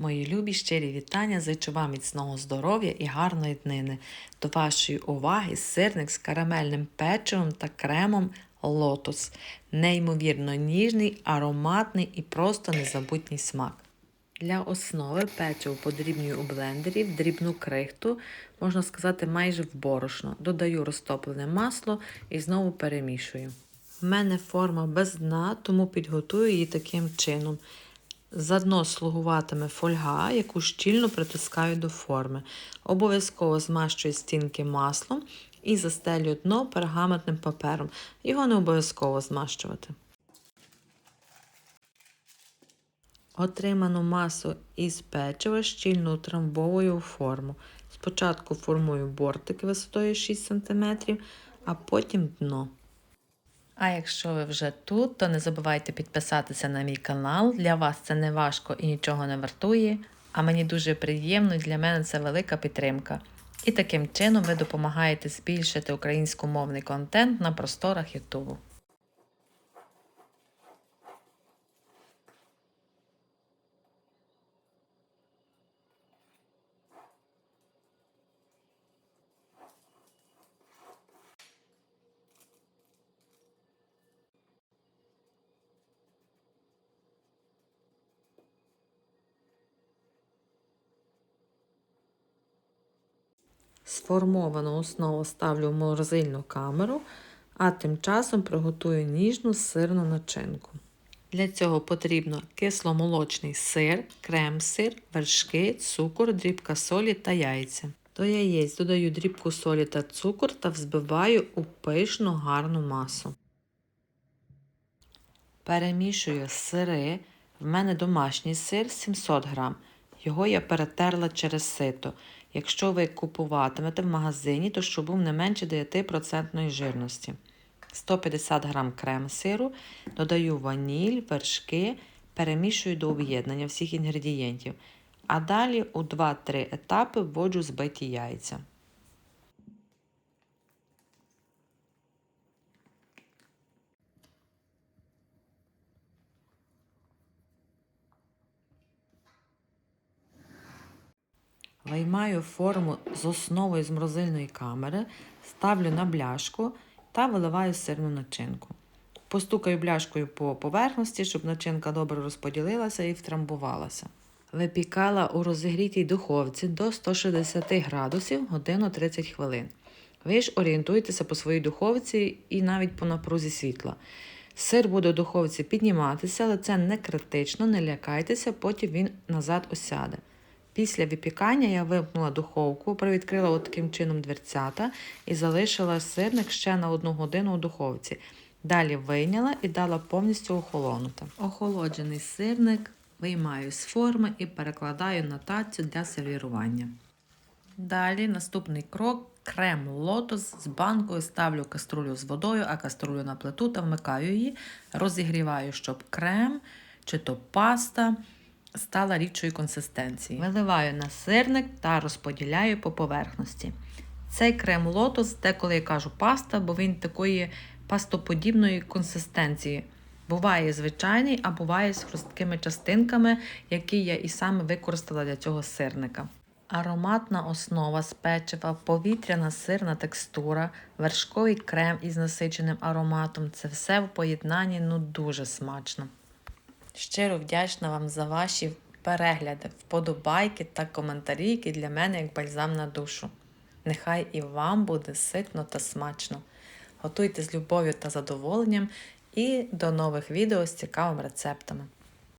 Мої любі щирі вітання, зичу вам міцного здоров'я і гарної днини. До вашої уваги сирник з карамельним печивом та кремом лотос. Неймовірно ніжний, ароматний і просто незабутній смак. Для основи печиво подрібнюю у блендері в дрібну крихту, можна сказати, майже в борошно. Додаю розтоплене масло і знову перемішую. В мене форма без дна, тому підготую її таким чином. За дно слугуватиме фольга, яку щільно притискаю до форми. Обов'язково змащую стінки маслом і застелюю дно пергаментним папером. Його не обов'язково змащувати. Отриману масу із печива щільно утрамбовую у форму. Спочатку формую бортики висотою 6 см, а потім дно. А якщо ви вже тут, то не забувайте підписатися на мій канал. Для вас це не важко і нічого не вартує, а мені дуже приємно для мене це велика підтримка. І таким чином ви допомагаєте збільшити українськомовний контент на просторах Ютубу. Сформовану основу ставлю в морозильну камеру, а тим часом приготую ніжну сирну начинку. Для цього потрібно кисломолочний сир, крем-сир, вершки, цукор, дрібка солі та яйця. До яєць додаю дрібку солі та цукор та взбиваю у пишну гарну масу. Перемішую сири. В мене домашній сир 700 грам. Його я перетерла через сито. Якщо ви купуватимете в магазині, то щоб був не менше 9% жирності. 150 г крем сиру, додаю ваніль, вершки, перемішую до об'єднання всіх інгредієнтів. А далі у 2-3 етапи вводжу збиті яйця. Виймаю форму з основою з морозильної камери, ставлю на бляшку та виливаю сирну начинку. Постукаю бляшкою по поверхності, щоб начинка добре розподілилася і втрамбувалася. Випікала у розігрітій духовці до 160 градусів годину 30 хвилин. Ви ж орієнтуйтеся по своїй духовці і навіть по напрузі світла. Сир буде у духовці підніматися, але це не критично, не лякайтеся, потім він назад осяде. Після випікання я вимкнула духовку, привідкрила от таким чином дверцята і залишила сирник ще на одну годину у духовці. Далі вийняла і дала повністю охолонути. Охолоджений сирник виймаю з форми і перекладаю на тацю для сервірування. Далі наступний крок крем лотос з банкою ставлю каструлю з водою, а каструлю на плиту та вмикаю її, розігріваю, щоб крем чи то паста стала рідшої консистенції. Виливаю на сирник та розподіляю по поверхності. Цей крем лотос, деколи я кажу паста, бо він такої пастоподібної консистенції. Буває звичайний, а буває з хрусткими частинками, які я і саме використала для цього сирника. Ароматна основа з печива, повітряна сирна текстура, вершковий крем із насиченим ароматом це все в поєднанні ну дуже смачно. Щиро вдячна вам за ваші перегляди, вподобайки та коментарі, які для мене як бальзам на душу. Нехай і вам буде ситно та смачно. Готуйте з любов'ю та задоволенням і до нових відео з цікавими рецептами.